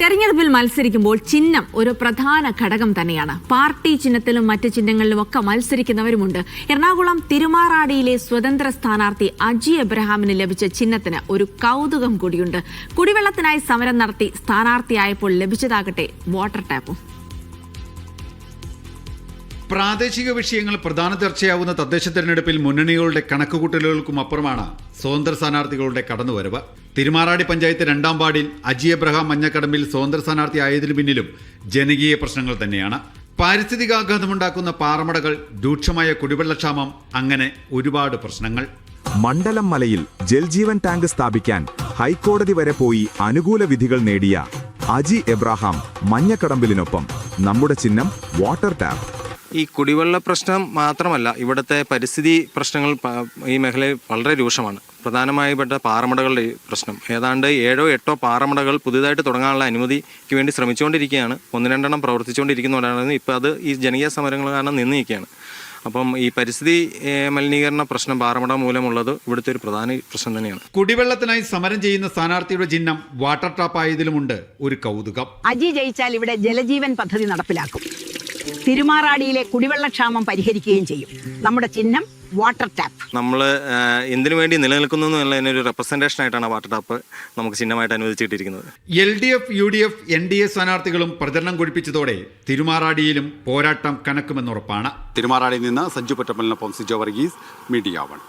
തെരഞ്ഞെടുപ്പിൽ മത്സരിക്കുമ്പോൾ ചിഹ്നം ഒരു പ്രധാന ഘടകം തന്നെയാണ്. പാർട്ടി ചിഹ്നത്തിലും മറ്റ് ചിഹ്നങ്ങളിലും ഒക്കെ മത്സരിക്കുന്നവരുമുണ്ട്. എറണാകുളം തിരുമാറാടിയിലെ സ്വതന്ത്ര സ്ഥാനാർത്ഥി അജി എബ്രഹാമിന് ലഭിച്ച ചിഹ്നത്തിന് ഒരു കൗതുകം കൂടിയുണ്ട്. കുടിവെള്ളത്തിനായി സമരം നടത്തി സ്ഥാനാർത്ഥിയായപ്പോൾ ലഭിച്ചതാകട്ടെ വാട്ടർ ടാപ്പും പ്രാദേശിക വിഷയങ്ങൾ പ്രധാന ചർച്ചയാവുന്ന തദ്ദേശ തെരഞ്ഞെടുപ്പിൽ മുന്നണികളുടെ കണക്കുകൂട്ടലുകൾക്കും അപ്പുറമാണ് സ്വതന്ത്ര സ്ഥാനാർത്ഥികളുടെ കടന്നുവരവ്. തിരുമാറാടി പഞ്ചായത്ത് രണ്ടാം വാർഡിൽ അജി എബ്രഹാം മഞ്ഞക്കടമ്പിൽ സ്വതന്ത്ര സ്ഥാനാർത്ഥി ആയതിനു പിന്നിലും ജനകീയ പ്രശ്നങ്ങൾ തന്നെയാണ്. പാരിസ്ഥിതികാഘാതമുണ്ടാക്കുന്ന പാറമടകൾ രൂക്ഷമായ കുടിവെള്ളക്ഷാമം അങ്ങനെ ഒരുപാട് പ്രശ്നങ്ങൾ. മണ്ഡലം മലയിൽ ജൽജീവൻ ടാങ്ക് സ്ഥാപിക്കാൻ ഹൈക്കോടതി വരെ പോയി അനുകൂല വിധികൾ നേടിയ അജി എബ്രാഹാം മഞ്ഞക്കടമ്പിലിനൊപ്പം. നമ്മുടെ ചിഹ്നം വാട്ടർ ടാപ്പ്. ഈ കുടിവെള്ള പ്രശ്നം മാത്രമല്ല ഇവിടുത്തെ പരിസ്ഥിതി പ്രശ്നങ്ങൾ ഈ മേഖലയിൽ വളരെ രൂക്ഷമാണ്. പ്രധാനമായി പെട്ട പാറമടകളുടെ പ്രശ്നം. ഏതാണ്ട് ഏഴോ എട്ടോ പാറമടകൾ പുതിയതായിട്ട് തുടങ്ങാനുള്ള അനുമതിക്ക് വേണ്ടി ശ്രമിച്ചുകൊണ്ടിരിക്കുകയാണ്. ഒന്ന് രണ്ടെണ്ണം പ്രവർത്തിച്ചുകൊണ്ടിരിക്കുന്നവരാണ് ഇപ്പോൾ അത് ഈ ജനകീയ സമരങ്ങൾ കാരണം നിന്നിരിക്കുകയാണ്. അപ്പം ഈ പരിസ്ഥിതി മലിനീകരണ പ്രശ്നം പാറമട മൂലമുള്ളത് ഇവിടുത്തെ ഒരു പ്രധാന പ്രശ്നം തന്നെയാണ്. കുടിവെള്ളത്തിനായി സമരം ചെയ്യുന്ന സ്ഥാനാർത്ഥിയുടെ ചിഹ്നം വാട്ടർ ടാപ്പ് ആയതിലുമുണ്ട് ഒരു കൗതുകം. അജി ജയിച്ചാൽ ഇവിടെ ജലജീവൻ പദ്ധതി നടപ്പിലാക്കും. തിരുമാറാടിയിലെ കുടിവെള്ളക്ഷാമം പരിഹരിക്കുകയും ചെയ്യും. നമ്മുടെ ചിഹ്നം വാട്ടർ ടാപ്പ് നമ്മൾ എന്തിനു വേണ്ടി നിലനിൽക്കുന്നു എന്നുള്ളതിനൊരു റെപ്രസെന്റേഷൻ ആയിട്ടാണ് വാട്ടർ ടാപ്പ് നമുക്ക് ചിഹ്നമായിട്ട് അനുവദിച്ചിട്ടിരിക്കുന്നത്. L D F U D F N D A സ്ഥാനാർത്ഥികളും പ്രചരണം കൊഴിപ്പിച്ചതോടെ തിരുമാറാടിയിലും പോരാട്ടം കനക്കുമെന്നുറപ്പാണ്. തിരുമാറാടിയിൽ നിന്ന് സഞ്ജു പൊറ്റമ്മലിനൊപ്പം സിജോ വർഗീസ് മീഡിയ വൺ.